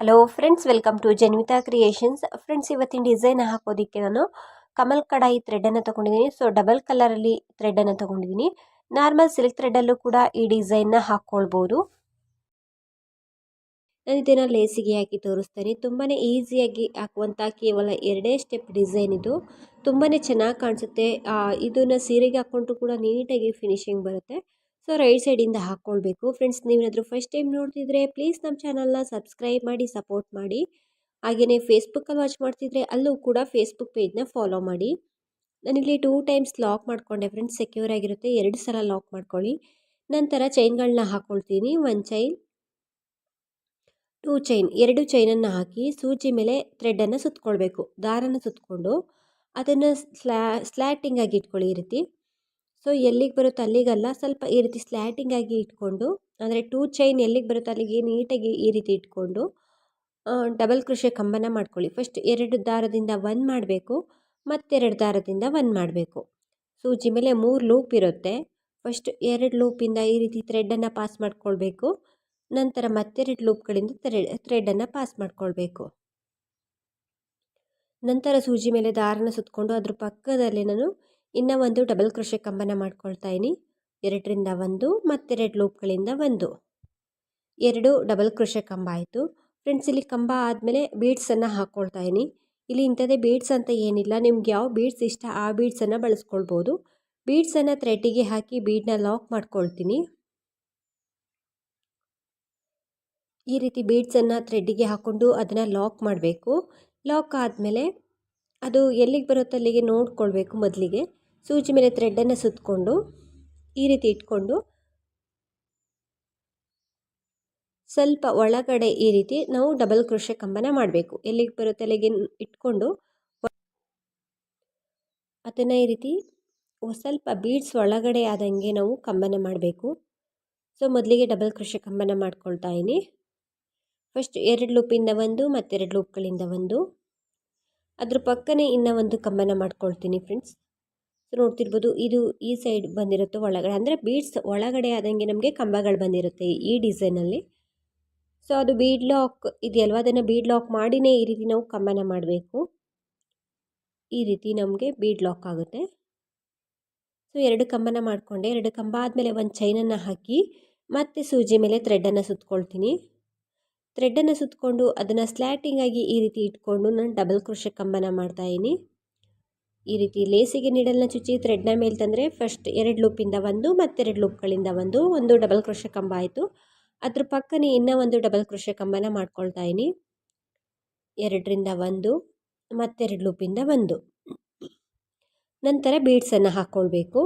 Hello friends welcome to Janvitha creations friends ಇವತ್ತಿನ design ಹಾಕೋದಕ್ಕೆ ನಾನು ಕಮಲ್ ಕಡಾಯಿ ಥ್ರೆಡನ್ನು ತೊಗೊಂಡಿದ್ದೀನಿ. ಸೊ ಡಬಲ್ ಕಲರಲ್ಲಿ ಥ್ರೆಡನ್ನು ತೊಗೊಂಡಿದ್ದೀನಿ. ನಾರ್ಮಲ್ ಸಿಲ್ಕ್ ಥ್ರೆಡಲ್ಲೂ ಕೂಡ ಈ ಡಿಸೈನ್ನ ಹಾಕ್ಕೊಳ್ಬೋದು ನಾನು ಇದನ್ನು ಲೇಸಿಗೆ ಹಾಕಿ ತೋರಿಸ್ತೇನೆ. ತುಂಬಾ ಈಸಿಯಾಗಿ ಹಾಕುವಂಥ ಕೇವಲ ಎರಡೇ ಸ್ಟೆಪ್ ಡಿಸೈನ್ ಇದು. ತುಂಬಾ ಚೆನ್ನಾಗಿ ಕಾಣಿಸುತ್ತೆ. ಇದನ್ನು ಸೀರೆಗೆ ಹಾಕ್ಕೊಂಡ್ರು ಕೂಡ ನೀಟಾಗಿ ಫಿನಿಶಿಂಗ್ ಬರುತ್ತೆ. ಸೊ ರೈಟ್ ಸೈಡಿಂದ ಹಾಕ್ಕೊಳ್ಬೇಕು. ಫ್ರೆಂಡ್ಸ್ ನೀವೇನಾದರೂ ಫಸ್ಟ್ ಟೈಮ್ ನೋಡ್ತಿದ್ರೆ ಪ್ಲೀಸ್ ನಮ್ಮ ಚಾನಲ್ನ ಸಬ್ಸ್ಕ್ರೈಬ್ ಮಾಡಿ ಸಪೋರ್ಟ್ ಮಾಡಿ. ಹಾಗೆಯೇ ಫೇಸ್ಬುಕ್ಕಲ್ಲಿ ವಾಚ್ ಮಾಡ್ತಿದ್ರೆ, ಅಲ್ಲೂ ಕೂಡ ಫೇಸ್ಬುಕ್ ಪೇಜ್ನ ಫಾಲೋ ಮಾಡಿ. ನಾನಿಲ್ಲಿ ಟೂ ಟೈಮ್ಸ್ ಲಾಕ್ ಮಾಡಿಕೊಂಡೆ ಫ್ರೆಂಡ್ಸ್ ಸೆಕ್ಯೂರ್ ಆಗಿರುತ್ತೆ. ಎರಡು ಸಲ ಲಾಕ್ ಮಾಡ್ಕೊಳ್ಳಿ. ನಂತರ ಚೈನ್ಗಳನ್ನ ಹಾಕ್ಕೊಳ್ತೀನಿ ಒನ್ ಚೈನ್ ಟೂ ಚೈನ್ ಎರಡು ಚೈನನ್ನು ಹಾಕಿ, ಸೂಜಿ ಮೇಲೆ ಥ್ರೆಡನ್ನು ಸುತ್ತಕೊಳ್ಬೇಕು ದಾರನ ಸುತ್ತಕೊಂಡು ಅದನ್ನು ಸ್ಲ್ಯಾ ಸ್ಲ್ಯಾಟಿಂಗಾಗಿ ಇಟ್ಕೊಳ್ಳಿ ಈ ರೀತಿ. ಸೊ ಎಲ್ಲಿಗೆ ಬರುತ್ತೋ ಅಲ್ಲಿಗಲ್ಲ, ಸ್ವಲ್ಪ ಈ ರೀತಿ ಸ್ಲ್ಯಾಟಿಂಗ್ ಆಗಿ ಇಟ್ಕೊಂಡು, ಅಂದರೆ ಟೂ ಚೈನ್ ಎಲ್ಲಿಗೆ ಬರುತ್ತೋ ಅಲ್ಲಿಗೆ ನೀಟಾಗಿ ಈ ರೀತಿ ಇಟ್ಕೊಂಡು ಡಬಲ್ ಕೃಷಿ ಕಂಬನ ಮಾಡ್ಕೊಳ್ಳಿ. ಫಸ್ಟ್ ಎರಡು ದಾರದಿಂದ ಒಂದು ಮಾಡಬೇಕು, ಮತ್ತೆರಡು ದಾರದಿಂದ ಒಂದು ಮಾಡಬೇಕು. ಸೂಜಿ ಮೇಲೆ ಮೂರು ಲೂಪ್ ಇರುತ್ತೆ. ಫಸ್ಟ್ ಎರಡು ಲೂಪಿಂದ ಈ ರೀತಿ ಥ್ರೆಡನ್ನು ಪಾಸ್ ಮಾಡ್ಕೊಳ್ಬೇಕು. ನಂತರ ಮತ್ತೆರಡು ಲೂಪ್ಗಳಿಂದ ಥ್ರೆಡ್ ಥ್ರೆಡನ್ನು ಪಾಸ್ ಮಾಡ್ಕೊಳ್ಬೇಕು. ನಂತರ ಸೂಜಿ ಮೇಲೆ ದಾರನ ಸುತ್ತಕೊಂಡು ಅದ್ರ ಪಕ್ಕದಲ್ಲಿ ನಾನು ಇನ್ನು ಒಂದು ಡಬಲ್ ಕ್ರೋಶೆ ಕಂಬನ ಮಾಡ್ಕೊಳ್ತಾ ಇದ್ದೀನಿ ಎರಡರಿಂದ ಒಂದು ಮತ್ತೆರಡು ಲೂಪ್ಗಳಿಂದ ಒಂದು. ಎರಡು ಡಬಲ್ ಕ್ರೋಶೆ ಕಂಬ ಆಯಿತು. ಫ್ರೆಂಡ್ಸ್ ಇಲ್ಲಿ ಕಂಬ ಆದಮೇಲೆ ಬೀಡ್ಸನ್ನು ಹಾಕ್ಕೊಳ್ತಾ ಇದ್ದೀನಿ ಇಲ್ಲಿ ಇಂಥದ್ದೇ ಬೀಡ್ಸ್ ಅಂತ ಏನಿಲ್ಲ. ನಿಮ್ಗೆ ಯಾವ ಬೀಡ್ಸ್ ಇಷ್ಟ ಆ ಬೀಡ್ಸನ್ನು ಬಳಸ್ಕೊಳ್ಬೋದು. ಬೀಡ್ಸನ್ನು ಥ್ರೆಡ್ಡಿಗೆ ಹಾಕಿ ಬೀಡನ್ನ ಲಾಕ್ ಮಾಡ್ಕೊಳ್ತೀನಿ. ಈ ರೀತಿ ಬೀಡ್ಸನ್ನು ಥ್ರೆಡ್ಡಿಗೆ ಹಾಕ್ಕೊಂಡು ಅದನ್ನು ಲಾಕ್ ಮಾಡಬೇಕು. ಲಾಕ್ ಆದಮೇಲೆ ಅದು ಎಲ್ಲಿಗೆ ಬರುತ್ತೋ ಅಲ್ಲಿಗೆ ನೋಡ್ಕೊಳ್ಬೇಕು ಮೊದಲಿಗೆ. ಸೂಜಿ ಮೇಲೆ ಥ್ರೆಡ್ಡನ್ನು ಸುತ್ತಕೊಂಡು ಈ ರೀತಿ ಇಟ್ಕೊಂಡು ಸ್ವಲ್ಪ ಒಳಗಡೆ ಈ ರೀತಿ ನಾವು ಡಬಲ್ ಕೃಷಿ ಕಂಬನ ಮಾಡಬೇಕು. ಎಲ್ಲಿಗೆ ಬರುತ್ತೆ ಅಲ್ಲಿಗೆ ಇಟ್ಕೊಂಡು ಅದನ್ನು ಈ ರೀತಿ ಸ್ವಲ್ಪ ಬೀಡ್ಸ್ ಒಳಗಡೆ ಆದಂಗೆ ನಾವು ಕಂಬನ ಮಾಡಬೇಕು. ಸೊ ಮೊದಲಿಗೆ ಡಬಲ್ ಕೃಷಿ ಕಂಬನ ಮಾಡ್ಕೊಳ್ತಾ ಇದ್ದೀನಿ ಫಸ್ಟ್ ಎರಡು ಲೂಪಿಂದ ಒಂದು ಮತ್ತೆರಡು ಲೂಪ್ಗಳಿಂದ ಒಂದು. ಅದ್ರ ಪಕ್ಕನೇ ಇನ್ನೂ ಒಂದು ಕಂಬನ ಮಾಡ್ಕೊಳ್ತೀನಿ ಫ್ರೆಂಡ್ಸ್ ಸೊ ನೋಡ್ತಿರ್ಬೋದು ಇದು ಈ ಸೈಡ್ ಬಂದಿರುತ್ತೆ ಒಳಗಡೆ. ಅಂದರೆ ಬೀಡ್ಸ್ ಒಳಗಡೆ ಆದಂಗೆ ನಮಗೆ ಕಂಬಗಳು ಬಂದಿರುತ್ತೆ ಈ ಡಿಸೈನಲ್ಲಿ. ಸೊ ಅದು ಬೀಡ್ ಲಾಕ್ ಇದೆಯಲ್ವ? ಅದನ್ನು ಬೀಡ್ ಲಾಕ್ ಮಾಡಿನೇ ಈ ರೀತಿ ನಾವು ಕಂಬನ ಮಾಡಬೇಕು. ಈ ರೀತಿ ನಮಗೆ ಬೀಡ್ ಲಾಕ್ ಆಗುತ್ತೆ. ಸೊ ಎರಡು ಕಂಬನ ಮಾಡಿಕೊಂಡೆ. ಎರಡು ಕಂಬ ಆದಮೇಲೆ ಒಂದು ಚೈನನ್ನು ಹಾಕಿ ಮತ್ತೆ ಸೂಜಿ ಮೇಲೆ ಥ್ರೆಡನ್ನು ಸುತ್ಕೊಳ್ತೀನಿ. ಥ್ರೆಡ್ಡನ್ನು ಸುತ್ತಕೊಂಡು ಅದನ್ನು ಸ್ಲ್ಯಾಟಿಂಗಾಗಿ ಈ ರೀತಿ ಇಟ್ಕೊಂಡು ನಾನು ಡಬಲ್ ಕ್ರೋಶೆ ಕಂಬನ ಮಾಡ್ತಾಯಿದ್ದೀನಿ ಈ ರೀತಿ ಲೇಸಿಗೆ ನೀಡಲ್ನ ಚುಚ್ಚಿ ಥ್ರೆಡ್ನ ಮೇಲೆ ತಂದರೆ ಫಸ್ಟ್ ಎರಡು ಲೂಪಿಂದ ಒಂದು ಮತ್ತೆರಡು ಲೂಪ್ಗಳಿಂದ ಒಂದು ಒಂದು ಡಬಲ್ ಕ್ರೋಶ ಕಂಬ ಆಯಿತು. ಅದ್ರ ಪಕ್ಕನೇ ಇನ್ನೂ ಒಂದು ಡಬಲ್ ಕ್ರೋಶ ಕಂಬನ ಮಾಡ್ಕೊಳ್ತಾ ಇದ್ದೀನಿ ಎರಡರಿಂದ ಒಂದು ಮತ್ತೆರಡು ಲೂಪಿಂದ ಒಂದು. ನಂತರ ಬೀಡ್ಸನ್ನು ಹಾಕ್ಕೊಳ್ಬೇಕು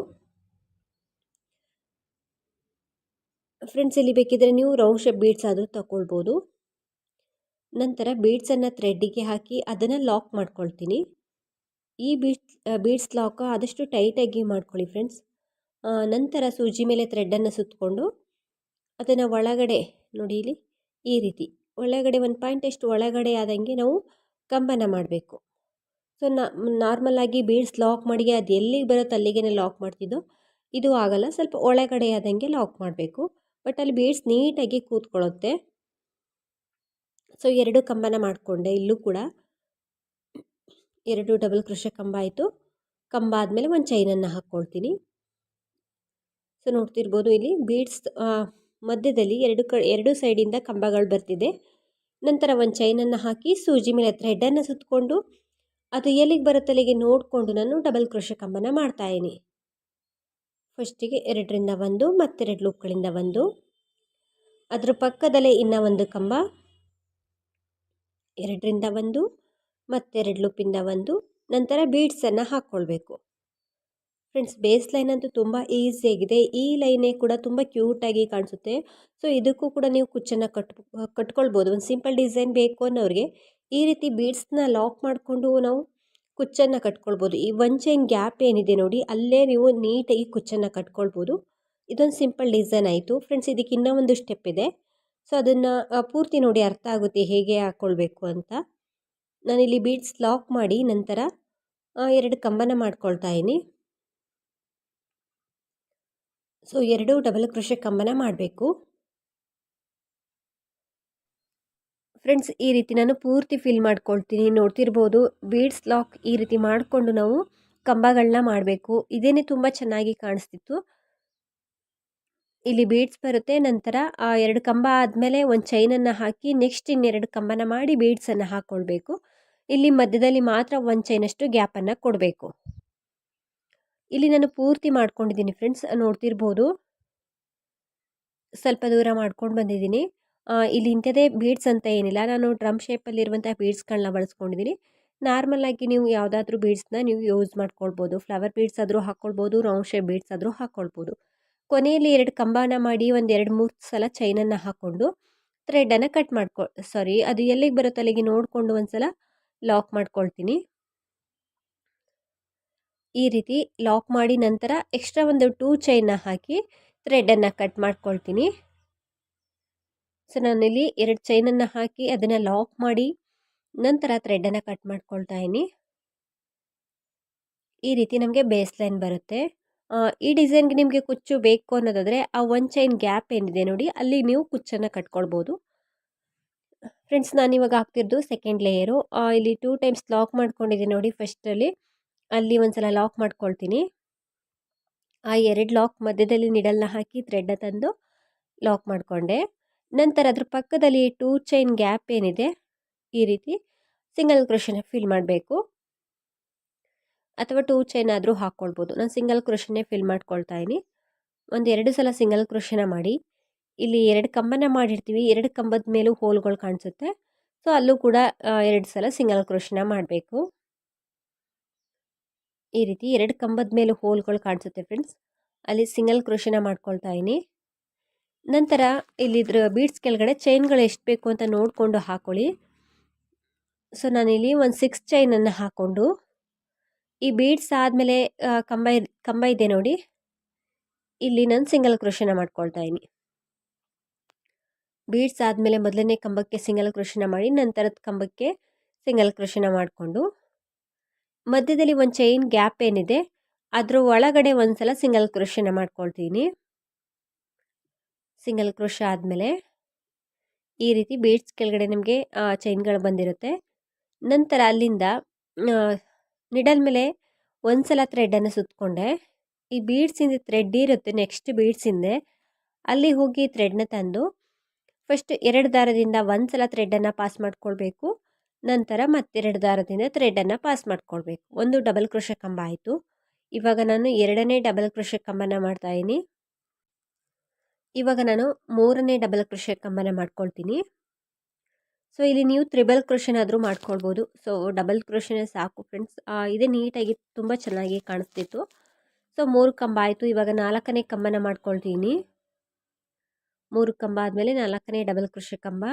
ಫ್ರೆಂಡ್ಸ್ ಇಲ್ಲಿ ಬೇಕಿದ್ರೆ ನೀವು ರೌಂಡ್ ಶೇಪ್ ಬೀಡ್ಸ್ ಆದರೂ ತಗೊಳ್ಬೋದು ನಂತರ ಬೀಡ್ಸನ್ನು ಥ್ರೆಡ್ಡಿಗೆ ಹಾಕಿ ಅದನ್ನು ಲಾಕ್ ಮಾಡ್ಕೊಳ್ತೀನಿ. ಈ ಬೀಡ್ಸ್ ಬೀಡ್ಸ್ ಲಾಕ್ ಆದಷ್ಟು ಟೈಟಾಗಿ ಮಾಡ್ಕೊಳ್ಳಿ ಫ್ರೆಂಡ್ಸ್. ನಂತರ ಸೂಜಿ ಮೇಲೆ ಥ್ರೆಡ್ಡನ್ನು ಸುತ್ತಕೊಂಡು ಅದನ್ನು ಒಳಗಡೆ ನೋಡಿ ಇಲ್ಲಿ, ಈ ರೀತಿ. ಒಳಗಡೆ ಒಂದು ಪಾಯಿಂಟ್ ಎಷ್ಟು ಒಳಗಡೆ ಆದಂಗೆ ನಾವು ಕಂಬನ ಮಾಡಬೇಕು. ಸೊ ನಾರ್ಮಲಾಗಿ ಬೀಡ್ಸ್ ಲಾಕ್ ಮಾಡಿ ಅದು ಎಲ್ಲಿಗೆ ಬರುತ್ತೆ ಅಲ್ಲಿಗೆ ಲಾಕ್ ಮಾಡ್ತಿದ್ದೋ, ಇದು ಆಗಲ್ಲ. ಸ್ವಲ್ಪ ಒಳಗಡೆ ಆದಂಗೆ ಲಾಕ್ ಮಾಡಬೇಕು. ಬಟ್ ಅಲ್ಲಿ ಬೀಡ್ಸ್ ನೀಟಾಗಿ ಕೂತ್ಕೊಳ್ಳುತ್ತೆ. ಸೊ, ಎರಡು ಕಂಬನ ಮಾಡಿಕೊಂಡೆ ಇಲ್ಲೂ ಕೂಡ. ಎರಡು ಡಬಲ್ ಕ್ರೋಶ ಕಂಬ ಆಯಿತು. ಕಂಬ ಆದಮೇಲೆ ಒಂದು ಚೈನನ್ನು ಹಾಕ್ಕೊಳ್ತೀನಿ ಸೊ ನೋಡ್ತಿರ್ಬೋದು ಇಲ್ಲಿ ಬೀಡ್ಸ್ ಮಧ್ಯದಲ್ಲಿ ಎರಡು ಕ, ಎರಡು ಸೈಡಿಂದ ಕಂಬಗಳು ಬರ್ತಿದೆ. ನಂತರ ಒಂದು ಚೈನನ್ನು ಹಾಕಿ ಸೂಜಿ ಮೇಲೆ ಥ್ರೆಡನ್ನು ಸುತ್ತಕೊಂಡು ಅದು ಎಲ್ಲಿಗೆ ಬರುತ್ತೆ ಅಲ್ಲಿಗೆ ನೋಡಿಕೊಂಡು ನಾನು ಡಬಲ್ ಕ್ರೋಶ ಕಂಬನ ಮಾಡ್ತಾಯಿದ್ದೀನಿ ಫಸ್ಟಿಗೆ ಎರಡರಿಂದ ಒಂದು, ಮತ್ತೆರಡು ಲೂಪ್ಗಳಿಂದ ಒಂದು. ಅದರ ಪಕ್ಕದಲ್ಲೇ ಇನ್ನೂ ಒಂದು ಕಂಬ. ಎರಡರಿಂದ ಒಂದು. ಮತ್ತೆರಡು ಲೂಪಿಂದ ಒಂದು, ನಂತರ ಬೀಡ್ಸನ್ನು ಹಾಕ್ಕೊಳ್ಬೇಕು ಫ್ರೆಂಡ್ಸ್ ಬೇಸ್ ಲೈನ್ ಅಂತೂ ತುಂಬ ಈಸಿಯಾಗಿದೆ ಈ ಲೈನೇ ಕೂಡ ತುಂಬ ಕ್ಯೂಟಾಗಿ ಕಾಣಿಸುತ್ತೆ. ಸೊ ಇದಕ್ಕೂ ಕೂಡ ನೀವು ಕುಚ್ಚನ್ನು ಕಟ್ ಕಟ್ಕೊಳ್ಬೋದು. ಒಂದು ಸಿಂಪಲ್ ಡಿಸೈನ್ ಬೇಕು ಅನ್ನೋರಿಗೆ ಈ ರೀತಿ ಬೀಡ್ಸ್ನ ಲಾಕ್ ಮಾಡಿಕೊಂಡು ನಾವು ಕುಚ್ಚನ್ನು ಕಟ್ಕೊಳ್ಬೋದು. ಈ ಒನ್ ಚೈನ್ ಗ್ಯಾಪ್ ಏನಿದೆ ನೋಡಿ, ಅಲ್ಲೇ ನೀವು ನೀಟಾಗಿ ಕುಚ್ಚನ್ನು ಕಟ್ಕೊಳ್ಬೋದು. ಇದೊಂದು ಸಿಂಪಲ್ ಡಿಸೈನ್ ಆಯಿತು. ಫ್ರೆಂಡ್ಸ್ ಇದಕ್ಕೆ ಇನ್ನೂ ಒಂದು ಸ್ಟೆಪ್ ಇದೆ. ಸೊ ಅದನ್ನು ಪೂರ್ತಿ ನೋಡಿ ಅರ್ಥ ಆಗುತ್ತೆ ಹೇಗೆ ಹಾಕ್ಕೊಳ್ಬೇಕು ಅಂತ. ನಾನಿಲ್ಲಿ ಬೀಡ್ಸ್ ಲಾಕ್ ಮಾಡಿ ನಂತರ ಎರಡು ಕಂಬನ ಮಾಡ್ಕೊಳ್ತಾ ಇದ್ದೀನಿ. ಸೊ ಎರಡು ಡಬಲ್ ಕೃಷಿ ಕಂಬನ ಮಾಡಬೇಕು. ಫ್ರೆಂಡ್ಸ್ ಈ ರೀತಿ ನಾನು ಪೂರ್ತಿ ಫಿಲ್ ಮಾಡ್ಕೊಳ್ತೀನಿ. ನೋಡ್ತಿರ್ಬೋದು ಬೀಡ್ಸ್ ಲಾಕ್ ಈ ರೀತಿ ಮಾಡಿಕೊಂಡು ನಾವು ಕಂಬಗಳನ್ನ ಮಾಡಬೇಕು. ಇದೇನೇ ತುಂಬ ಚೆನ್ನಾಗಿ ಕಾಣಿಸ್ತಿತ್ತು. ಇಲ್ಲಿ ಬೀಡ್ಸ್ ಬರುತ್ತೆ. ನಂತರ, ಆ, ಎರಡು ಕಂಬ ಆದಮೇಲೆ ಒಂದು ಚೈನನ್ನು ಹಾಕಿ ನೆಕ್ಸ್ಟ್ ಇನ್ನೆರಡು ಕಂಬನ ಮಾಡಿ ಬೀಡ್ಸನ್ನು ಹಾಕ್ಕೊಳ್ಬೇಕು ಇಲ್ಲಿ ಮಧ್ಯದಲ್ಲಿ ಮಾತ್ರ ಒಂದು ಚೈನಷ್ಟು ಗ್ಯಾಪನ್ನು ಕೊಡಬೇಕು. ಇಲ್ಲಿ ನಾನು ಪೂರ್ತಿ ಮಾಡ್ಕೊಂಡಿದ್ದೀನಿ ಫ್ರೆಂಡ್ಸ್ ನೋಡ್ತಿರ್ಬೋದು. ಸ್ವಲ್ಪ ದೂರ ಮಾಡ್ಕೊಂಡು ಬಂದಿದ್ದೀನಿ. ಇಲ್ಲಿ ಇಂಥದೇ ಬೀಡ್ಸ್ ಅಂತ ಏನಿಲ್ಲ. ನಾನು ಡ್ರಮ್ ಶೇಪಲ್ಲಿರುವಂಥ ಬೀಡ್ಸ್ಗಳನ್ನ ಬಳಸ್ಕೊಂಡಿದ್ದೀನಿ. ನಾರ್ಮಲ್ ಆಗಿ ನೀವು ಯಾವುದಾದ್ರೂ ಬೀಡ್ಸ್ನ ನೀವು ಯೂಸ್ ಮಾಡ್ಕೊಳ್ಬೋದು. ಫ್ಲವರ್ ಬೀಡ್ಸ್ ಆದರೂ ಹಾಕ್ಕೊಳ್ಬೋದು ರೌಂಡ್ ಶೇಪ್ ಬೀಡ್ಸ್ ಆದರೂ ಹಾಕ್ಕೊಳ್ಬೋದು ಕೊನೆಯಲ್ಲಿ ಎರಡು ಕಂಬನ ಮಾಡಿ ಒಂದು ಎರಡು ಮೂರು ಸಲ ಚೈನನ್ನು ಹಾಕ್ಕೊಂಡು ಥ್ರೆಡನ್ನು ಕಟ್ ಮಾಡ್ಕೊ ಸಾರಿ ಅದು ಎಲ್ಲಿಗೆ ಬರುತ್ತೆ ಅಲ್ಲಿಗೆ ನೋಡಿಕೊಂಡು ಒಂದು ಸಲ ಲಾಕ್ ಮಾಡ್ಕೊಳ್ತೀನಿ. ಈ ರೀತಿ ಲಾಕ್ ಮಾಡಿ ನಂತರ ಎಕ್ಸ್ಟ್ರಾ ಒಂದು ಟೂ ಚೈನ್ನ ಹಾಕಿ ಥ್ರೆಡನ್ನು ಕಟ್ ಮಾಡ್ಕೊಳ್ತೀನಿ. ಸೊ, ನಾನಿಲ್ಲಿ ಎರಡು ಚೈನನ್ನು ಹಾಕಿ ಅದನ್ನು ಲಾಕ್ ಮಾಡಿ ನಂತರ ಥ್ರೆಡನ್ನು ಕಟ್ ಮಾಡ್ಕೊಳ್ತಾ ಇದ್ದೀನಿ. ಈ ರೀತಿ ನಮಗೆ ಬೇಸ್ ಲೈನ್ ಬರುತ್ತೆ. ಈ ಡಿಸೈನ್ಗೆ ನಿಮಗೆ ಕುಚ್ಚು ಬೇಕು ಅನ್ನೋದಾದರೆ ಆ ಒನ್ ಚೈನ್ ಗ್ಯಾಪ್ ಏನಿದೆ ನೋಡಿ, ಅಲ್ಲಿ ನೀವು ಕುಚ್ಚನ್ನು ಕಟ್ಕೊಳ್ಬೋದು. ಫ್ರೆಂಡ್ಸ್, ನಾನು ಇವಾಗ ಹಾಕ್ತಿದ್ದು ಸೆಕೆಂಡ್ ಲೇಯರು ಇಲ್ಲಿ ಟೂ ಟೈಮ್ಸ್ ಲಾಕ್ ಮಾಡ್ಕೊಂಡಿದ್ದೀನಿ ನೋಡಿ ಫಸ್ಟಲ್ಲಿ ಅಲ್ಲಿ. ಒಂದ್ಸಲ ಲಾಕ್ ಮಾಡ್ಕೊಳ್ತೀನಿ. ಆ, ಎರಡು ಲಾಕ್ ಮಧ್ಯದಲ್ಲಿ ನಿಡಲ್ನ ಹಾಕಿ ಥ್ರೆಡ್ನ ತಂದು ಲಾಕ್ ಮಾಡಿಕೊಂಡೆ. ನಂತರ ಅದ್ರ ಪಕ್ಕದಲ್ಲಿ ಟೂ ಚೈನ್ ಗ್ಯಾಪ್ ಏನಿದೆ, ಈ ರೀತಿ ಸಿಂಗಲ್ ಕ್ರೋಶನ ಫಿಲ್ ಮಾಡಬೇಕು. ಅಥವಾ ಟೂ ಚೈನ್ ಆದರೂ ಹಾಕ್ಕೊಳ್ಬೋದು ನಾನು ಸಿಂಗಲ್ ಕ್ರೋಶನೇ ಫಿಲ್ ಮಾಡ್ಕೊಳ್ತಾ ಇದ್ದೀನಿ ಒಂದು ಎರಡು ಸಲ ಸಿಂಗಲ್ ಕ್ರೋಶನ ಮಾಡಿ. ಇಲ್ಲಿ ಎರಡು ಕಂಬನ ಮಾಡಿರ್ತೀವಿ. ಎರಡು ಕಂಬದ ಮೇಲೂ ಹೋಲ್ಗಳು ಕಾಣಿಸುತ್ತೆ. ಸೊ, ಅಲ್ಲೂ ಕೂಡ ಎರಡು ಸಲ ಸಿಂಗಲ್ ಕ್ರೋಶನ ಮಾಡಬೇಕು. ಈ ರೀತಿ ಎರಡು ಕಂಬದ ಮೇಲೂ ಹೋಲ್ಗಳು ಕಾಣಿಸುತ್ತೆ ಫ್ರೆಂಡ್ಸ್. ಅಲ್ಲಿ ಸಿಂಗಲ್ ಕ್ರೋಶನ ಮಾಡ್ಕೊಳ್ತಾ ಇದ್ದೀನಿ. ನಂತರ ಇಲ್ಲಿದ್ರ ಬೀಡ್ಸ್ ಕೆಳಗಡೆ ಚೈನ್ಗಳು ಎಷ್ಟು ಬೇಕು ಅಂತ ನೋಡಿಕೊಂಡು ಹಾಕೊಳ್ಳಿ. ಸೊ, ನಾನಿಲ್ಲಿ ಒಂದು ಸಿಕ್ಸ್ ಚೈನನ್ನು ಹಾಕ್ಕೊಂಡು, ಈ ಬೀಡ್ಸ್ ಆದಮೇಲೆ ಕಂಬ ಕಂಬ ಇದೆ ನೋಡಿ. ಇಲ್ಲಿ ನಾನು ಸಿಂಗಲ್ ಕ್ರೋಶನ ಮಾಡ್ಕೊಳ್ತಾ ಇದ್ದೀನಿ. ಬೀಡ್ಸ್ ಆದಮೇಲೆ ಮೊದಲನೇ ಕಂಬಕ್ಕೆ ಸಿಂಗಲ್ ಕೃಷಿನ ಮಾಡಿ, ನಂತರದ ಕಂಬಕ್ಕೆ ಸಿಂಗಲ್ ಕೃಷಿನ ಮಾಡಿಕೊಂಡು, ಮಧ್ಯದಲ್ಲಿ ಒಂದು ಚೈನ್ ಗ್ಯಾಪ್ ಏನಿದೆ, ಅದರ ಒಳಗಡೆ ಒಂದು ಸಲ ಸಿಂಗಲ್ ಕೃಷಿನ ಮಾಡ್ಕೊಳ್ತೀನಿ. ಸಿಂಗಲ್ ಕ್ರೋಶ ಆದಮೇಲೆ ಈ ರೀತಿ ಬೀಡ್ಸ್ ಕೆಳಗಡೆ ನಿಮಗೆ ಚೈನ್ಗಳು ಬಂದಿರುತ್ತೆ. ನಂತರ ಅಲ್ಲಿಂದ ನಿಡಲ್ ಮೇಲೆ ಒಂದು ಸಲ ಥ್ರೆಡನ್ನು ಸುತ್ತಕೊಂಡೆ ಈ ಬೀಡ್ಸಿಂದ ಥ್ರೆಡ್ ಇರುತ್ತೆ ನೆಕ್ಸ್ಟ್ ಬೀಡ್ಸಿಂದೆ ಅಲ್ಲಿ ಹೋಗಿ ಥ್ರೆಡ್ನ ತಂದು ಫಸ್ಟ್ ಎರಡು ದಾರದಿಂದ ಒಂದು ಸಲ ಥ್ರೆಡನ್ನು ಪಾಸ್ ಮಾಡ್ಕೊಳ್ಬೇಕು. ನಂತರ ಮತ್ತೆರಡು ದಾರದಿಂದ ಥ್ರೆಡ್ಡನ್ನು ಪಾಸ್ ಮಾಡ್ಕೊಳ್ಬೇಕು. ಒಂದು ಡಬಲ್ ಕ್ರೋಶ ಕಂಬ ಆಯಿತು. ಇವಾಗ ನಾನು ಎರಡನೇ ಡಬಲ್ ಕ್ರೋಶ ಕಂಬನ ಮಾಡ್ತಾಯಿದ್ದೀನಿ ಇವಾಗ ನಾನು ಮೂರನೇ ಡಬಲ್ ಕ್ರೋಶ ಕಂಬನ ಮಾಡ್ಕೊಳ್ತೀನಿ. ಸೊ ಇಲ್ಲಿ ನೀವು ತ್ರಿಬಲ್ ಕ್ರೋಶನಾದರೂ ಮಾಡ್ಕೊಳ್ಬೋದು. ಸೊ ಡಬಲ್ ಕ್ರೋಶನೇ ಸಾಕು ಫ್ರೆಂಡ್ಸ್ ಇದೇ ನೀಟಾಗಿ ತುಂಬ ಚೆನ್ನಾಗಿ ಕಾಣಿಸ್ತಿತ್ತು. ಸೊ ಮೂರು ಕಂಬ ಆಯಿತು. ಇವಾಗ ನಾಲ್ಕನೇ ಕಂಬನ ಮಾಡ್ಕೊಳ್ತೀನಿ. ಮೂರು ಕಂಬ ಆದಮೇಲೆ ನಾಲ್ಕನೇ ಡಬಲ್ ಕೃಷಿ ಕಂಬ.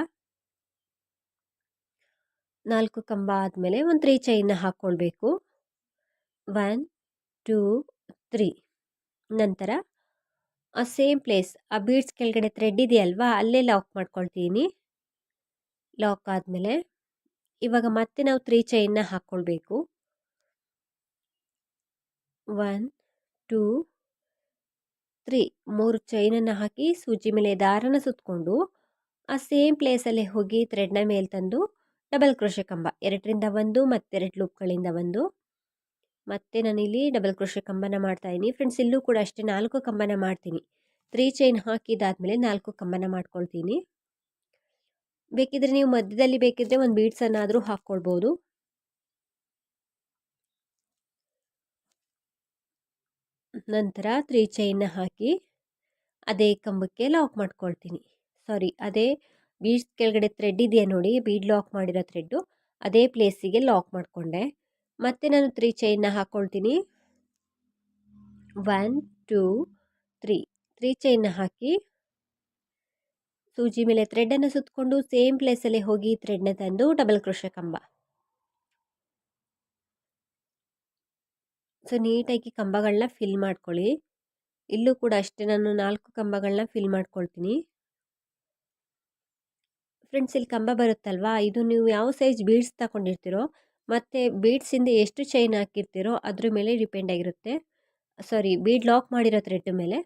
ನಾಲ್ಕು ಕಂಬ ಆದಮೇಲೆ ಒಂದು ತ್ರೀ ಚೈನ್ನ ಹಾಕ್ಕೊಳ್ಬೇಕು. ಒನ್ ಟೂ ತ್ರೀ ನಂತರ, ಆ ಸೇಮ್ ಪ್ಲೇಸ್ ಆ ಬೀಡ್ಸ್ ಕೆಳಗಡೆ ಥ್ರೆಡ್ ಇದೆಯಲ್ವಾ, ಅಲ್ಲೇ ಲಾಕ್ ಮಾಡ್ಕೊಳ್ತೀನಿ. ಲಾಕ್ ಆದಮೇಲೆ, ಇವಾಗ ಮತ್ತೆ ನಾವು ತ್ರೀ ಚೈನ್ನ ಹಾಕ್ಕೊಳ್ಬೇಕು. ಒನ್ ಟೂ ತ್ರೀ ಮೂರು ಚೈನನ್ನು ಹಾಕಿ ಸೂಜಿ ಮೇಲೆ ದಾರನ ಸುತ್ತಕೊಂಡು ಆ ಸೇಮ್ ಪ್ಲೇಸಲ್ಲೇ ಹೋಗಿ ಥ್ರೆಡ್ನ ಮೇಲೆ ತಂದು ಡಬಲ್ ಕ್ರೋಶೆ ಕಂಬ, ಎರಡರಿಂದ ಒಂದು ಮತ್ತೆರಡು ಲೂಪ್ಗಳಿಂದ ಒಂದು. ಮತ್ತೆ ನಾನಿಲ್ಲಿ ಡಬಲ್ ಕ್ರೋಶೆ ಕಂಬನ ಮಾಡ್ತಾಯಿದ್ದೀನಿ ಫ್ರೆಂಡ್ಸ್, ಇಲ್ಲೂ ಕೂಡ ಅಷ್ಟೇ ನಾಲ್ಕು ಕಂಬನ ಮಾಡ್ತೀನಿ. ತ್ರೀ ಚೈನ್ ಹಾಕಿದಾದಮೇಲೆ ನಾಲ್ಕು ಕಂಬನ ಮಾಡ್ಕೊಳ್ತೀನಿ. ಬೇಕಿದ್ರೆ ನೀವು ಮಧ್ಯದಲ್ಲಿ ಬೇಕಿದ್ರೆ ಒಂದು ಬೀಡ್ಸನ್ನಾದರೂ ಹಾಕ್ಕೊಳ್ಬೋದು. ನಂತರ ತ್ರೀ ಚೈನ್ನ ಹಾಕಿ ಅದೇ ಕಂಬಕ್ಕೆ ಲಾಕ್ ಮಾಡ್ಕೊಳ್ತೀನಿ. ಸಾರಿ, ಅದೇ ಬೀಡ್ಸ್ ಕೆಳಗಡೆ ಥ್ರೆಡ್ ಇದೆಯಾ ನೋಡಿ, ಬೀಡ್ ಲಾಕ್ ಮಾಡಿರೋ ಥ್ರೆಡ್ಡು ಅದೇ ಪ್ಲೇಸಿಗೆ ಲಾಕ್ ಮಾಡಿಕೊಂಡೆ. ಮತ್ತೆ ನಾನು ತ್ರೀ ಚೈನ್ನ ಹಾಕ್ಕೊಳ್ತೀನಿ ಒನ್ ಟೂ ತ್ರೀ ತ್ರೀ ಚೈನ್ನ ಹಾಕಿ ಸೂಜಿ ಮೇಲೆ ಥ್ರೆಡ್ಡನ್ನು ಸುತ್ತಕೊಂಡು ಸೇಮ್ ಪ್ಲೇಸಲ್ಲಿ ಹೋಗಿ ಥ್ರೆಡ್ನ ತಂದು ಡಬಲ್ ಕ್ರೋಶ ಕಂಬ. ಸೊ, ನೀಟಾಗಿ ಕಂಬಗಳನ್ನ ಫಿಲ್ ಮಾಡ್ಕೊಳ್ಳಿ. ಇಲ್ಲೂ ಕೂಡ ಅಷ್ಟೇ, ನಾನು ನಾಲ್ಕು ಕಂಬಗಳನ್ನ ಫಿಲ್ ಮಾಡ್ಕೊಳ್ತೀನಿ. ಫ್ರೆಂಡ್ಸ್, ಇಲ್ಲಿ ಕಂಬ ಬರುತ್ತಲ್ವಾ? ಇದು ನೀವು ಯಾವ ಸೈಜ್ ಬೀಡ್ಸ್ ತಗೊಂಡಿರ್ತೀರೋ, ಮತ್ತು ಬೀಡ್ಸಿಂದ ಎಷ್ಟು ಚೈನ್ ಹಾಕಿರ್ತೀರೋ, ಅದ್ರ ಮೇಲೆ ಡಿಪೆಂಡ್ ಆಗಿರುತ್ತೆ. ಸಾರಿ, ಬೀಡ್ ಲಾಕ್ ಮಾಡಿರೋ ಥ್ರೆಡ್ ಮೇಲೆ.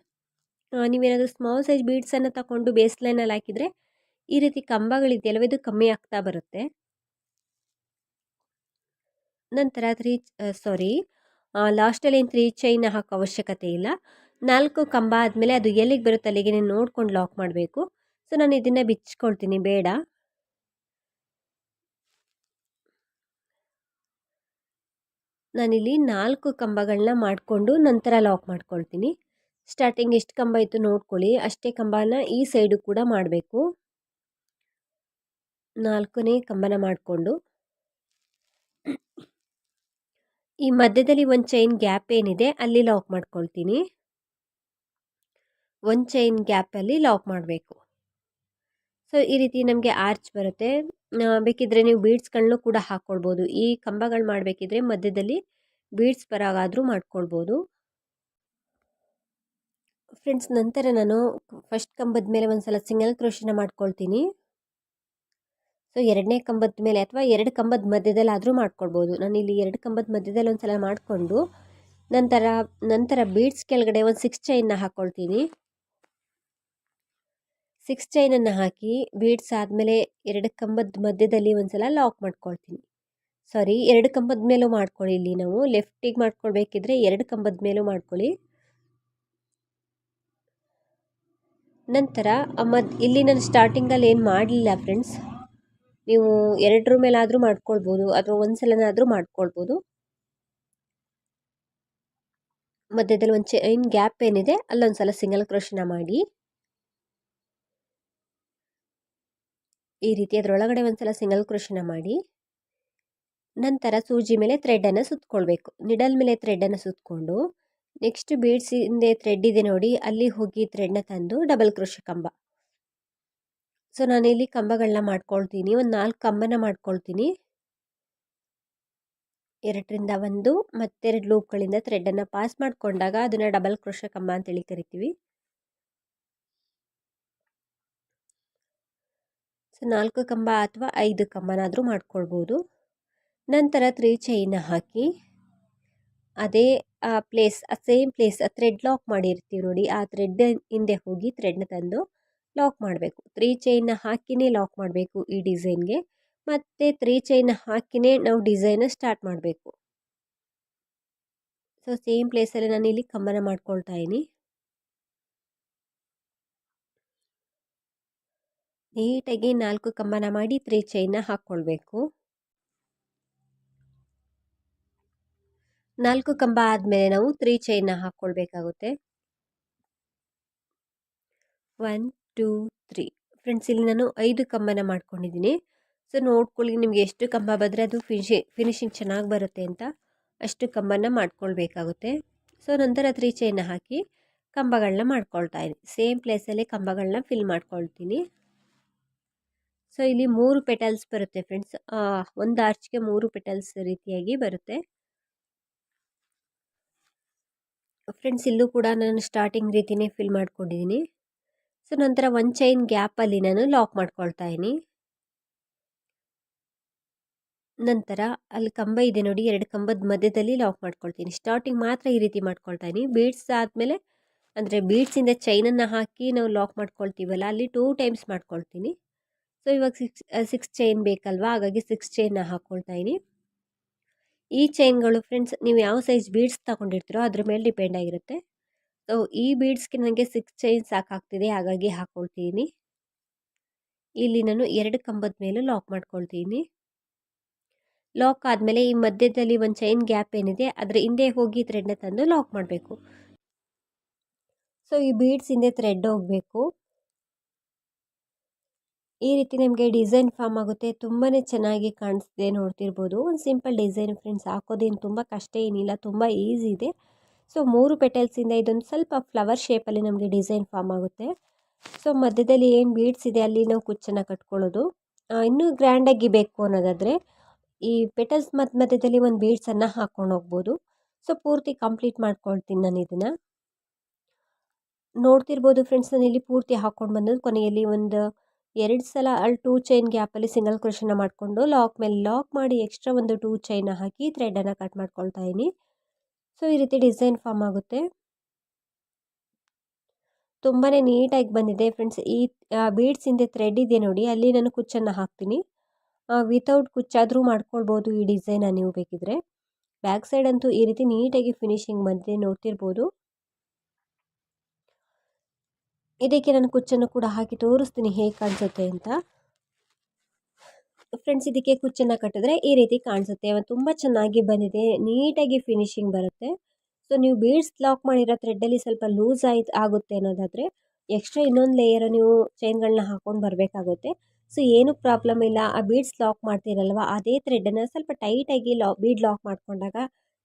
ನೀವೇನಾದರೂ ಸ್ಮಾಲ್ ಸೈಜ್ ಬೀಡ್ಸನ್ನು ತಗೊಂಡು ಬೇಸ್ ಲೈನಲ್ಲಿ ಹಾಕಿದರೆ, ಈ ರೀತಿ ಕಂಬಗಳಿದೆಯಲ್ವ ಇದು ಕಮ್ಮಿ ಆಗ್ತಾ ಬರುತ್ತೆ. ನಂತರ ತ್ರೀ ಸಾರಿ ಲಾಸ್ಟಲ್ಲಿ ಏನು ತ್ರೀ ಚೈನ್ ಹಾಕೋ ಅವಶ್ಯಕತೆ ಇಲ್ಲ. ನಾಲ್ಕು ಕಂಬ ಆದಮೇಲೆ ಅದು ಎಲ್ಲಿಗೆ ಬರುತ್ತೆ ಅಲ್ಲಿಗೆ ನೋಡ್ಕೊಂಡು ಲಾಕ್ ಮಾಡಬೇಕು. ಸೊ ನಾನು ಇದನ್ನು ಬಿಚ್ಕೊಳ್ತೀನಿ, ಬೇಡ. ನಾನಿಲ್ಲಿ ನಾಲ್ಕು ಕಂಬಗಳನ್ನ ಮಾಡಿಕೊಂಡು ನಂತರ ಲಾಕ್ ಮಾಡ್ಕೊಳ್ತೀನಿ. ಸ್ಟಾರ್ಟಿಂಗ್ ಎಷ್ಟು ಕಂಬ ಇತ್ತು ನೋಡ್ಕೊಳ್ಳಿ. ಅಷ್ಟೇ ಕಂಬನ ಈ ಸೈಡು ಕೂಡ ಮಾಡಬೇಕು. ನಾಲ್ಕನೇ ಕಂಬನ ಮಾಡಿಕೊಂಡು. ಈ ಮಧ್ಯದಲ್ಲಿ ಒಂದು ಚೈನ್ ಗ್ಯಾಪ್ ಏನಿದೆ, ಅಲ್ಲಿ ಲಾಕ್ ಮಾಡ್ಕೊಳ್ತೀನಿ. ಒಂದು ಚೈನ್ ಗ್ಯಾಪಲ್ಲಿ ಲಾಕ್ ಮಾಡಬೇಕು. ಸೊ ಈ ರೀತಿ ನಮಗೆ ಆರ್ಚ್ ಬರುತ್ತೆ. ಬೇಕಿದ್ರೆ ನೀವು ಬೀಡ್ಸ್ಗಳನ್ನೂ ಕೂಡ ಹಾಕ್ಕೊಳ್ಬೋದು ಈ ಕಂಬಗಳು ಮಾಡಬೇಕಿದ್ರೆ ಮಧ್ಯದಲ್ಲಿ ಬೀಡ್ಸ್ ಬರೋಗಾದರೂ ಮಾಡ್ಕೊಳ್ಬೋದು. ಫ್ರೆಂಡ್ಸ್ ನಂತರ ನಾನು ಫಸ್ಟ್ ಕಂಬದ ಮೇಲೆ ಒಂದು ಸಲ ಸಿಂಗಲ್ ಕ್ರೋಶನ ಮಾಡ್ಕೊಳ್ತೀನಿ. ಸೊ ಎರಡನೇ ಕಂಬದ ಮೇಲೆ ಅಥವಾ ಎರಡು ಕಂಬದ ಮಧ್ಯದಲ್ಲಿ ಆದರೂ ಮಾಡ್ಕೊಳ್ಬೋದು. ನಾನು ಇಲ್ಲಿ ಎರಡು ಕಂಬದ ಮಧ್ಯದಲ್ಲಿ ಒಂದು ಸಲ ಮಾಡಿಕೊಂಡು ನಂತರ ನಂತರ ಬೀಡ್ಸ್ ಕೆಳಗಡೆ ಒಂದು ಸಿಕ್ಸ್ ಚೈನ್ನ ಹಾಕ್ಕೊಳ್ತೀನಿ ಸಿಕ್ಸ್ ಚೈನನ್ನು ಹಾಕಿ ಬೀಡ್ಸ್ ಆದಮೇಲೆ ಎರಡು ಕಂಬದ ಮಧ್ಯದಲ್ಲಿ ಒಂದು ಸಲ ಲಾಕ್ ಮಾಡ್ಕೊಳ್ತೀನಿ. ಸಾರಿ ಎರಡು ಕಂಬದ ಮೇಲೂ ಮಾಡ್ಕೊಳ್ಳಿ ಇಲ್ಲಿ ನಾವು. ಲೆಫ್ಟಿಗೆ ಮಾಡ್ಕೊಳ್ಬೇಕಿದ್ರೆ ಎರಡು ಕಂಬದ ಮೇಲೂ ಮಾಡ್ಕೊಳ್ಳಿ. ನಂತರ ಮದ್, ಇಲ್ಲಿ ನಾನು ಸ್ಟಾರ್ಟಿಂಗಲ್ಲಿ ಏನು ಮಾಡಲಿಲ್ಲ ಫ್ರೆಂಡ್ಸ್ ನೀವು ಎರಡರ ಮೇಲಾದರೂ ಮಾಡ್ಕೊಳ್ಬೋದು, ಅಥವಾ ಒಂದು ಸಲನಾದರೂ ಮಾಡ್ಕೊಳ್ಬೋದು. ಮಧ್ಯದಲ್ಲಿ ಒಂದು ಚೈನ್ ಗ್ಯಾಪ್ ಏನಿದೆ ಅಲ್ಲೊಂದು ಸಲ ಸಿಂಗಲ್ ಕ್ರೋಶನ ಮಾಡಿ. ಈ ರೀತಿ ಅದರೊಳಗಡೆ ಒಂದು ಸಲ ಸಿಂಗಲ್ ಕ್ರೋಶನ ಮಾಡಿ. ನಂತರ ಸೂಜಿ ಮೇಲೆ ಥ್ರೆಡನ್ನು ಸುತ್ತಕೊಳ್ಬೇಕು ನಿಡಲ್ ಮೇಲೆ ಥ್ರೆಡನ್ನು ಸುತ್ತಕೊಂಡು ನೆಕ್ಸ್ಟ್ ಬೀಡ್ಸ್ ಹಿಂದೆ ಥ್ರೆಡ್ ಇದೆ ನೋಡಿ, ಅಲ್ಲಿ ಹೋಗಿ ಥ್ರೆಡ್ನ ತಂದು ಡಬಲ್ ಕ್ರೋಶ ಕಂಬ. ಸೊ, ನಾನಿಲ್ಲಿ ಕಂಬಗಳನ್ನ ಮಾಡ್ಕೊಳ್ತೀನಿ. ಒಂದು ನಾಲ್ಕು ಕಂಬನ ಮಾಡ್ಕೊಳ್ತೀನಿ. ಎರಡರಿಂದ ಒಂದು ಮತ್ತೆರಡು ಲೂಪ್ಗಳಿಂದ ಥ್ರೆಡನ್ನು ಪಾಸ್ ಮಾಡಿಕೊಂಡಾಗ ಅದನ್ನು ಡಬಲ್ ಕ್ರೋಶ ಕಂಬ ಅಂತೇಳಿ ಕರಿತೀವಿ. ಸೊ, ನಾಲ್ಕು ಕಂಬ ಅಥವಾ ಐದು ಕಂಬನಾದರೂ ಮಾಡ್ಕೊಳ್ಬೋದು. ನಂತರ ತ್ರೀ ಚೈನ ಹಾಕಿ ಅದೇ ಪ್ಲೇಸ್, ಆ ಸೇಮ್ ಪ್ಲೇಸ್, ಆ ಥ್ರೆಡ್ ಲಾಕ್ ಮಾಡಿರ್ತೀವಿ ನೋಡಿ, ಆ ಥ್ರೆಡ್ ಹಿಂದೆ ಹೋಗಿ ಥ್ರೆಡ್ನ ತಂದು ಲಾಕ್ ಮಾಡಬೇಕು. ತ್ರೀ ಚೈನ್ನ ಹಾಕಿನೇ ಲಾಕ್ ಮಾಡಬೇಕು ಈ ಡಿಸೈನ್ಗೆ ಮತ್ತು ತ್ರೀ ಚೈನ್ ಹಾಕಿನೇ ನಾವು ಡಿಸೈನ ಸ್ಟಾರ್ಟ್ ಮಾಡಬೇಕು. ಸೊ, ಸೇಮ್ ಪ್ಲೇಸಲ್ಲಿ ನಾನು ಇಲ್ಲಿ ಕಂಬನ ಮಾಡ್ಕೊಳ್ತಾ ಇದ್ದೀನಿ. ನೀಟಾಗಿ ನಾಲ್ಕು ಕಂಬನ ಮಾಡಿ ತ್ರೀ ಚೈನ್ನ ಹಾಕ್ಕೊಳ್ಬೇಕು ನಾಲ್ಕು ಕಂಬ ಆದಮೇಲೆ ನಾವು ತ್ರೀ ಚೈನ್ನ ಹಾಕ್ಕೊಳ್ಬೇಕಾಗುತ್ತೆ ಒನ್ ಟೂ ತ್ರೀ ಫ್ರೆಂಡ್ಸ್ ಇಲ್ಲಿ ನಾನು ಐದು ಕಂಬನ ಮಾಡ್ಕೊಂಡಿದ್ದೀನಿ. ಸೊ ನೋಡ್ಕೊಳ್ಳಿ ನಿಮಗೆ ಎಷ್ಟು ಕಂಬ ಬಂದರೆ ಅದು ಫಿನಿಶಿ ಫಿನಿಶಿಂಗ್ ಚೆನ್ನಾಗಿ ಬರುತ್ತೆ ಅಂತ ಅಷ್ಟು ಕಂಬನ ಮಾಡ್ಕೊಳ್ಬೇಕಾಗುತ್ತೆ. ಸೊ ನಂತರ ತ್ರೀ ಚೈನ ಹಾಕಿ ಕಂಬಗಳನ್ನ ಮಾಡ್ಕೊಳ್ತಾ ಇದ್ದೀನಿ ಸೇಮ್ ಪ್ಲೇಸಲ್ಲೇ ಕಂಬಗಳನ್ನ ಫಿಲ್ ಮಾಡ್ಕೊಳ್ತೀನಿ. ಸೊ ಇಲ್ಲಿ ಮೂರು ಪೆಟಲ್ಸ್ ಬರುತ್ತೆ ಫ್ರೆಂಡ್ಸ್ ಒಂದು ಆರ್ಚ್ಗೆ ಮೂರು ಪೆಟಲ್ಸ್ ರೀತಿಯಾಗಿ ಬರುತ್ತೆ. ಫ್ರೆಂಡ್ಸ್ ಇಲ್ಲೂ ಕೂಡ ನಾನು ಸ್ಟಾರ್ಟಿಂಗ್ ರೀತಿಯೇ ಫಿಲ್ ಮಾಡ್ಕೊಂಡಿದ್ದೀನಿ. ಸೊ, ನಂತರ ಒಂದು ಚೈನ್ ಗ್ಯಾಪಲ್ಲಿ ನಾನು ಲಾಕ್ ಮಾಡ್ಕೊಳ್ತಾ ಇದ್ದೀನಿ ನಂತರ ಅಲ್ಲಿ ಕಂಬ ಇದೆ ನೋಡಿ, ಎರಡು ಕಂಬದ ಮಧ್ಯದಲ್ಲಿ ಲಾಕ್ ಮಾಡ್ಕೊಳ್ತೀನಿ. ಸ್ಟಾರ್ಟಿಂಗ್ ಮಾತ್ರ ಈ ರೀತಿ ಮಾಡ್ಕೊಳ್ತಾ ಇದ್ದೀನಿ ಬೀಡ್ಸ್ ಆದಮೇಲೆ, ಅಂದರೆ ಬೀಡ್ಸಿಂದ ಚೈನನ್ನು ಹಾಕಿ ನಾವು ಲಾಕ್ ಮಾಡ್ಕೊಳ್ತೀವಲ್ಲ, ಅಲ್ಲಿ ಟೂ ಟೈಮ್ಸ್ ಮಾಡ್ಕೊಳ್ತೀನಿ. ಸೊ ಇವಾಗ ಸಿಕ್ಸ್ ಸಿಕ್ಸ್ ಚೈನ್ ಬೇಕಲ್ವಾ? ಹಾಗಾಗಿ ಸಿಕ್ಸ್ ಚೈನ್ನ ಹಾಕ್ಕೊಳ್ತಾ ಇದ್ದೀನಿ ಈ ಚೈನ್ಗಳು ಫ್ರೆಂಡ್ಸ್ ನೀವು ಯಾವ ಸೈಜ್ ಬೀಡ್ಸ್ ತಗೊಂಡಿರ್ತೀರೋ ಅದ್ರ ಮೇಲೆ ಡಿಪೆಂಡ್ ಆಗಿರುತ್ತೆ. ಸೊ ಈ ಬೀಡ್ಸ್ಗೆ ನನಗೆ ಸಿಕ್ಸ್ ಚೈನ್ ಸಾಕಾಗ್ತಿದೆ, ಹಾಗಾಗಿ ಹಾಕ್ಕೊಳ್ತೀನಿ ಇಲ್ಲಿ ನಾನು ಎರಡು ಕಂಬದ ಮೇಲೂ ಲಾಕ್ ಮಾಡ್ಕೊಳ್ತೀನಿ. ಲಾಕ್ ಆದಮೇಲೆ ಈ ಮಧ್ಯದಲ್ಲಿ ಒಂದು ಚೈನ್ ಗ್ಯಾಪ್ ಏನಿದೆ, ಅದರ ಹಿಂದೆ ಹೋಗಿ ಥ್ರೆಡ್ನ ತಂದು ಲಾಕ್ ಮಾಡಬೇಕು. ಸೊ ಈ ಬೀಡ್ಸ್ ಹಿಂದೆ ಥ್ರೆಡ್ ಹೋಗಬೇಕು. ಈ ರೀತಿ ನಮಗೆ ಡಿಸೈನ್ ಫಾರ್ಮ್ ಆಗುತ್ತೆ. ತುಂಬಾ ಚೆನ್ನಾಗಿ ಕಾಣಿಸ್ತಿದೆ ನೋಡ್ತಿರ್ಬೋದು. ಒಂದು ಸಿಂಪಲ್ ಡಿಸೈನ್ ಫ್ರೆಂಡ್ಸ್ ಹಾಕೋದೇನು ತುಂಬ ಕಷ್ಟ ಏನಿಲ್ಲ, ತುಂಬ ಈಸಿ ಇದೆ. ಸೊ ಮೂರು ಪೆಟಲ್ಸಿಂದ ಇದೊಂದು ಸ್ವಲ್ಪ ಫ್ಲವರ್ ಶೇಪಲ್ಲಿ ನಮಗೆ ಡಿಸೈನ್ ಫಾರ್ಮ್ ಆಗುತ್ತೆ. ಸೊ ಮಧ್ಯದಲ್ಲಿ ಏನು ಬೀಡ್ಸ್ ಇದೆ ಅಲ್ಲಿ ನಾವು ಕುಚ್ಚನ್ನು ಕಟ್ಕೊಳ್ಳೋದು. ಇನ್ನೂ ಗ್ರ್ಯಾಂಡಾಗಿ ಬೇಕು ಅನ್ನೋದಾದರೆ ಈ ಪೆಟಲ್ಸ್ ಮಧ್ಯ ಮಧ್ಯದಲ್ಲಿ ಒಂದು ಬೀಡ್ಸನ್ನು ಹಾಕ್ಕೊಂಡು ಹೋಗ್ಬೋದು. ಸೊ ಪೂರ್ತಿ ಕಂಪ್ಲೀಟ್ ಮಾಡ್ಕೊಳ್ತೀನಿ ನಾನು ಇದನ್ನು. ನೋಡ್ತಿರ್ಬೋದು ಫ್ರೆಂಡ್ಸ್ ನಾನು ಇಲ್ಲಿ ಪೂರ್ತಿ ಹಾಕ್ಕೊಂಡು ಬಂದದ್ದು. ಕೊನೆಯಲ್ಲಿ ಒಂದು ಎರಡು ಸಲ ಅಲ್ಲಿ ಟೂ ಚೈನ್ ಗ್ಯಾಪಲ್ಲಿ ಸಿಂಗಲ್ ಕ್ರೋಶನ ಮಾಡಿಕೊಂಡು ಲಾಕ್ ಮೇಲೆ ಲಾಕ್ ಮಾಡಿ ಎಕ್ಸ್ಟ್ರಾ ಒಂದು ಟೂ ಚೈನ ಹಾಕಿ ಥ್ರೆಡನ್ನು ಕಟ್ ಮಾಡ್ಕೊಳ್ತಾ ಇದ್ದೀನಿ ಸೊ, ಈ ರೀತಿ ಡಿಸೈನ್ ಫಾರ್ಮ್ ಆಗುತ್ತೆ. ತುಂಬಾ ನೀಟಾಗಿ ಬಂದಿದೆ ಫ್ರೆಂಡ್ಸ್. ಈ ಬೀಡ್ಸ್ ಹಿಂದೆ ಥ್ರೆಡ್ ಇದೆ ನೋಡಿ. ಅಲ್ಲಿ ನಾನು ಕುಚ್ಚನ್ನು ಹಾಕ್ತೀನಿ. ವಿತೌಟ್ ಕುಚ್ಚಾದರೂ ಮಾಡ್ಕೊಳ್ಬೋದು ಈ ಡಿಸೈನ ನೀವು ಬೇಕಿದ್ರೆ. ಬ್ಯಾಕ್ ಸೈಡ್ ಅಂತೂ ಈ ರೀತಿ ನೀಟಾಗಿ ಫಿನಿಶಿಂಗ್ ಬಂದಿದೆ ನೋಡ್ತಿರ್ಬೋದು. ಇದಕ್ಕೆ ನಾನು ಕುಚ್ಚನ್ನು ಕೂಡ ಹಾಕಿ ತೋರಿಸ್ತೀನಿ ಹೇಗೆ ಕಾಣಿಸುತ್ತೆ ಅಂತ. ಫ್ರೆಂಡ್ಸ್ ಇದಕ್ಕೆ ಕುಚ್ಚನ್ನು ಕಟ್ಟಿದ್ರೆ ಈ ರೀತಿ ಕಾಣಿಸುತ್ತೆ. ತುಂಬ ಚೆನ್ನಾಗಿ ಬಂದಿದೆ. ನೀಟಾಗಿ ಫಿನಿಶಿಂಗ್ ಬರುತ್ತೆ. ಸೊ ನೀವು ಬೀಡ್ಸ್ ಲಾಕ್ ಮಾಡಿರೋ ಥ್ರೆಡ್ಡಲ್ಲಿ ಸ್ವಲ್ಪ ಲೂಸ್ ಆಯ್ತು, ಆಗುತ್ತೆ ಅನ್ನೋದಾದರೆ ಎಕ್ಸ್ಟ್ರಾ ಇನ್ನೊಂದು ಲೇಯರ್ ನೀವು ಚೈನ್ಗಳನ್ನ ಹಾಕ್ಕೊಂಡು ಬರಬೇಕಾಗುತ್ತೆ. ಸೊ ಏನು ಪ್ರಾಬ್ಲಮ್ ಇಲ್ಲ. ಆ ಬೀಡ್ಸ್ ಲಾಕ್ ಮಾಡ್ತೀರಲ್ವ? ಅದೇ ಥ್ರೆಡ್ಡನ್ನು ಸ್ವಲ್ಪ ಟೈಟಾಗಿ ಲಾ ಬೀಡ್ ಲಾಕ್ ಮಾಡಿಕೊಂಡಾಗ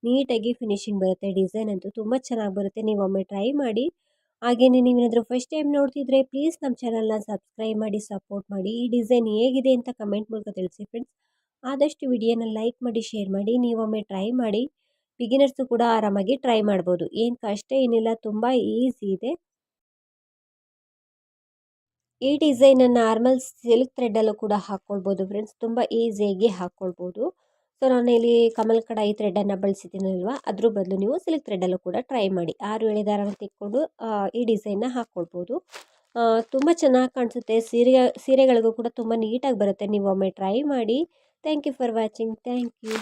ನೀಟಾಗಿ ಫಿನಿಶಿಂಗ್ ಬರುತ್ತೆ. ಡಿಸೈನ್ ಅಂತೂ ತುಂಬ ಚೆನ್ನಾಗಿ ಬರುತ್ತೆ. ನೀವು ಒಮ್ಮೆ ಟ್ರೈ ಮಾಡಿ. ಹಾಗೆಯೇ ನೀವೇನಾದರೂ ಫಸ್ಟ್ ಟೈಮ್ ನೋಡ್ತಿದ್ರೆ ಪ್ಲೀಸ್ ನಮ್ಮ ಚಾನಲ್ನ ಸಬ್ಸ್ಕ್ರೈಬ್ ಮಾಡಿ ಸಪೋರ್ಟ್ ಮಾಡಿ. ಈ ಡಿಸೈನ್ ಹೇಗಿದೆ ಅಂತ ಕಮೆಂಟ್ ಮೂಲಕ ತಿಳಿಸಿ ಫ್ರೆಂಡ್ಸ್ ಆದಷ್ಟು ವಿಡಿಯೋನ ಲೈಕ್ ಮಾಡಿ ಶೇರ್ ಮಾಡಿ. ನೀವೊಮ್ಮೆ ಟ್ರೈ ಮಾಡಿ. ಬಿಗಿನರ್ಸು ಕೂಡ ಆರಾಮಾಗಿ ಟ್ರೈ ಮಾಡ್ಬೋದು. ಏನು ಕಷ್ಟ ಏನಿಲ್ಲ, ತುಂಬ ಈಸಿ ಇದೆ. ಈ ಡಿಸೈನನ್ನು ನಾರ್ಮಲ್ ಸಿಲ್ಕ್ ಥ್ರೆಡ್ಡಲ್ಲೂ ಕೂಡ ಹಾಕ್ಕೊಳ್ಬೋದು ಫ್ರೆಂಡ್ಸ್ ತುಂಬ ಈಸಿಯಾಗಿ ಹಾಕ್ಕೊಳ್ಬೋದು ಸೊ ನಾನು ಇಲ್ಲಿ ಕಮಲ್ ಕಡಾಯಿ ಥ್ರೆಡನ್ನು ಬಳಸಿದ್ದೀನಲ್ವ? ಅದ್ರ ಬದಲು ನೀವು ಸಿಲ್ಕ್ ಥ್ರೆಡಲ್ಲೂ ಕೂಡ ಟ್ರೈ ಮಾಡಿ. ಆರು ಎಳೆ ದಾರನ ತೆಕ್ಕೊಂಡು ಈ ಡಿಸೈನ್ನ ಹಾಕ್ಕೊಳ್ಬೋದು ತುಂಬ ಚೆನ್ನಾಗಿ ಕಾಣಿಸುತ್ತೆ. ಸೀರೆ, ಸೀರೆಗಳಿಗೂ ಕೂಡ ತುಂಬ ನೀಟಾಗಿ ಬರುತ್ತೆ. ನೀವು ಒಮ್ಮೆ ಟ್ರೈ ಮಾಡಿ. Thank you for watching thank you